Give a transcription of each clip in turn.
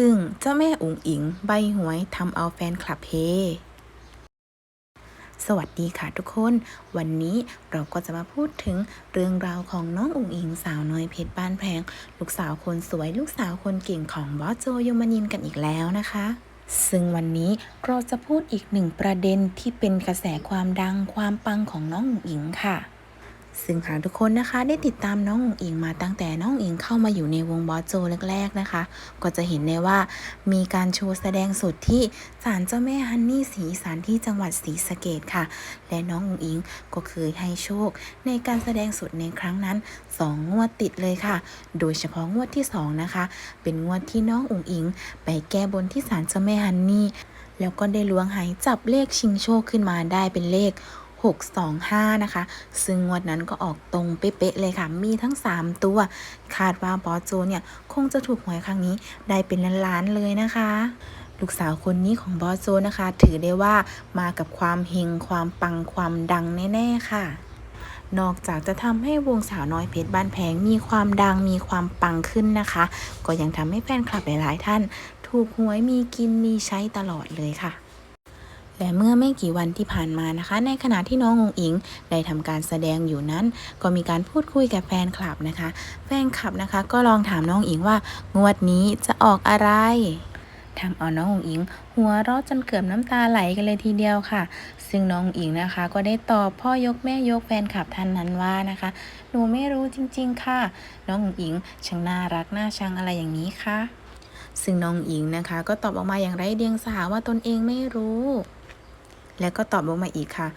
อึ้งเจ้าแม่อุ๋งอิง ใบหวยทำเอาแฟนคลับเฮสวัสดีค่ะทุกคน วันนี้เราก็จะมาพูดถึงเรื่องราวของน้องอุ๋งอิงสาวน้อยเพชรบ้านแพง ลูกสาวคนสวยลูกสาวคนเก่งของบอสโจยมนินกันอีกแล้วนะคะ ซึ่งวันนี้เราจะพูดอีกหนึ่งประเด็นที่เป็นกระแสความดังความปังของน้องอุ๋งอิงค่ะ ซึ่งหากทุกคนนะคะได้ติดตามน้องอุงอิงมาตั้งแต่น้องอุงอิงเข้ามาอยู่ในวงบอสโจแรกๆนะคะ ก็จะเห็นได้ว่ามีการโชว์แสดงสดที่ศาลเจ้าแม่ฮันนี่ศรีสารที่จังหวัดศรีสะเกดค่ะ และน้องอุงอิงก็เคยให้โชค ในการแสดงสดในครั้งนั้นสองงวดติดเลยค่ะ โดยเฉพาะงวดที่สองนะคะ เป็นงวดที่น้องอุ๋งอิง ไปแก้บนที่ศาลเจ้าแม่ฮันนี่แล้วก็ได้ล้วงหายจับเลขชิงโชคขึ้นมาได้เป็นเลข 625 นะคะ ซึ่งงวดนั้นก็ออกตรงเป๊ะๆเลยค่ะ มีทั้ง 3 ตัว คาดว่าบอสโจเนี่ยคงจะถูกหวยครั้งนี้ได้เป็นล้านๆเลยนะคะลูกสาวคนนี้ของบอสโจนะคะ ถือได้ว่ามากับความเฮงความปังความดังแน่ ๆ ค่ะ นอกจากจะทำให้วงสาวน้อยเพชรบ้านแพงมีความดังมีความปังขึ้นนะคะ ก็ยังทำให้แฟนคลับหลายๆท่าน ถูกหวยมีกินมีใช้ตลอดเลยค่ะ และเมื่อไม่กี่วันที่ผ่านมานะคะ ในขณะที่น้ององอิงได้ทำการแสดงอยู่นั้น ก็มีการพูดคุยกับแฟนคลับนะคะ แฟนคลับนะคะ ก็ลองถามน้องอิงว่างวดนี้จะออกอะไรทำเอาน้ององอิง หัวเราะจนเกือบน้ำตาไหลกันเลยทีเดียวค่ะ ซึ่งน้องอิงนะคะ ก็ได้ตอบพ่อยกแม่ยกแฟนคลับท่านนั้นว่านะคะ หนูไม่รู้จริง ๆ ค่ะ น้ององอิงช่างน่ารักน่าชังอะไรอย่างนี้ค่ะ ซึ่งน้องอิงนะคะ ก็ตอบออกมาอย่างไร้เดียงสาว่าตนเองไม่รู้ แล้วก็ตอบลงมาอีกค่ะ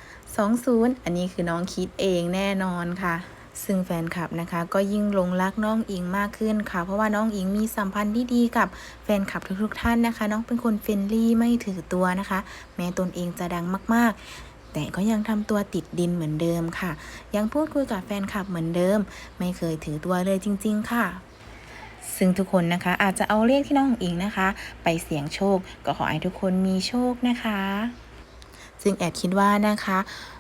20 อันนี้คือน้องคิดเองแน่นอนค่ะ ซึ่งแฟนคลับนะคะ ก็ยิ่งลงรักน้องอิงมากขึ้นค่ะ เพราะว่าน้องอิงมีสัมพันธ์ที่ดีกับแฟนคลับทุกๆท่านนะคะ น้องเป็นคนเฟรนลี่ไม่ถือตัวนะคะ แม้ตนเองจะดังมากๆ แต่ก็ยังทำตัวติดดินเหมือนเดิมค่ะ ยังพูดคุยกับแฟนคลับเหมือนเดิม ไม่เคยถือตัวเลยจริง ๆ ค่ะซึ่งทุกคนนะคะอาจจะเอาเลขที่น้องอิงนะคะ ไปเสี่ยงโชค ก็ขอให้ทุกคนมีโชคนะคะ ซึ่งแอบคิดว่านะคะ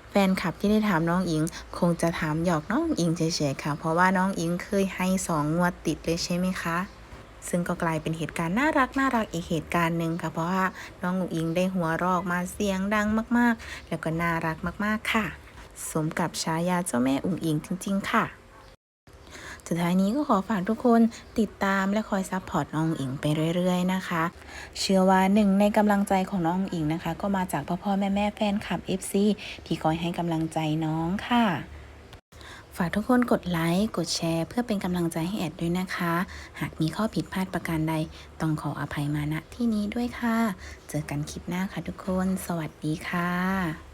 แฟนคลับที่ได้ถามน้องอิง คงจะถามหยอกน้องอิงเฉยๆค่ะ เพราะว่าน้องอิงเคยให้สองงวดติดเลยใช่ไหมคะ ซึ่งก็กลายเป็นเหตุการณ์น่ารักน่ารักอีกเหตุการณ์หนึ่งค่ะ เพราะว่าน้องอุ๋งอิงได้หัวรอกมาเสียงดังมากๆ แล้วก็น่ารักมากๆค่ะ สมกับฉายาเจ้าแม่อุ๋งอิงจริง ๆ ค่ะ สุดท้ายนี้ก็ขอฝากทุกคนติดตามและคอยซัพพอร์ตน้องอิงไปเรื่อย ๆ นะคะ เชื่อว่าหนึ่งในกำลังใจของน้องอิงนะคะ ก็มาจากพ่อพ่อแม่แม่แฟนคลับ FC ที่คอยให้กำลังใจน้องค่ะฝากทุกคนกดไลค์ กดแชร์ เพื่อเป็นกำลังใจให้แอดด้วยนะคะ หากมีข้อผิดพลาดประการใด ต้องขออภัยมาณที่นี้ด้วยค่ะ เจอกันคลิปหน้าค่ะทุกคน สวัสดีค่ะ